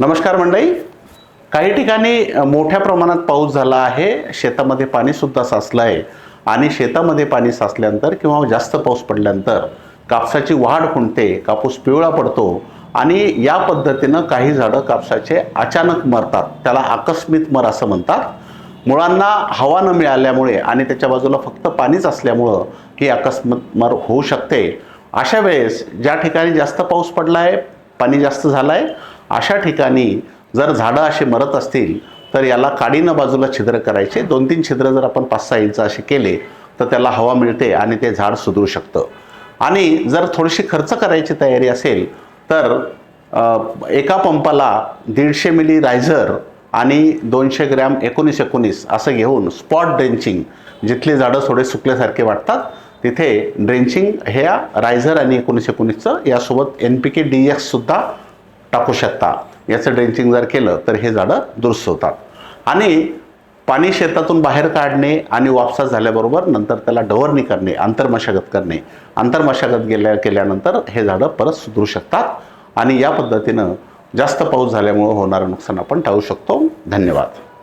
नमस्कार मंडळी. काही ठिकाणी मोठ्या प्रमाणात पाऊस झाला आहे. शेतामध्ये पाणीसुद्धा साचलं आहे आणि शेतामध्ये पाणी साचल्यानंतर किंवा जास्त पाऊस पडल्यानंतर कापसाची वाढ खुंटते कापूस पिवळा पडतो आणि या पद्धतीनं काही झाडं कापसाचे अचानक मरतात. त्याला आकस्मिक मर असं म्हणतात. मुळांना हवा न मिळाल्यामुळे आणि त्याच्या बाजूला फक्त पाणीच असल्यामुळं ही अकस्मात मर होऊ शकते. अशा वेळेस ज्या ठिकाणी जास्त पाऊस पडला आहे पाणी जास्त झालं आहे अशा ठिकाणी जर झाडं असे मरत असतील तर याला काडीनं बाजूला छिद्र करायचे. दोन तीन छिद्र जर आपण पाच सहा इंच असे केले तर त्याला हवा मिळते आणि ते झाड सुधरू शकतं. आणि जर थोडीशी खर्च करायची तयारी असेल तर एका पंपाला दीडशे मिली रायझर आणि दोनशे ग्रॅम एकोणीस एकोणीस असं घेऊन स्पॉट ड्रेंचिंग जिथली झाडं थोडे सुकल्यासारखे वाटतात तिथे ड्रेंचिंग ह्या रायझर आणि एकोणीसशे एकोणीसचं यासोबत एन पी के डी एक्ससुद्धा टाकू शकता. याचं ड्रेंचिंग जर केलं तर हे झाडं दुरुस्त होतात. आणि पाणी शेतातून बाहेर काढणे आणि वापसा झाल्याबरोबर नंतर त्याला डवरणी करणे आंतरमशागत करणे. आंतरमशागत गेल्या केल्यानंतर हे झाडं परत सुधरू शकतात आणि या पद्धतीनं जास्त पाऊस झाल्यामुळं होणारं नुकसान आपण टाळू शकतो. धन्यवाद.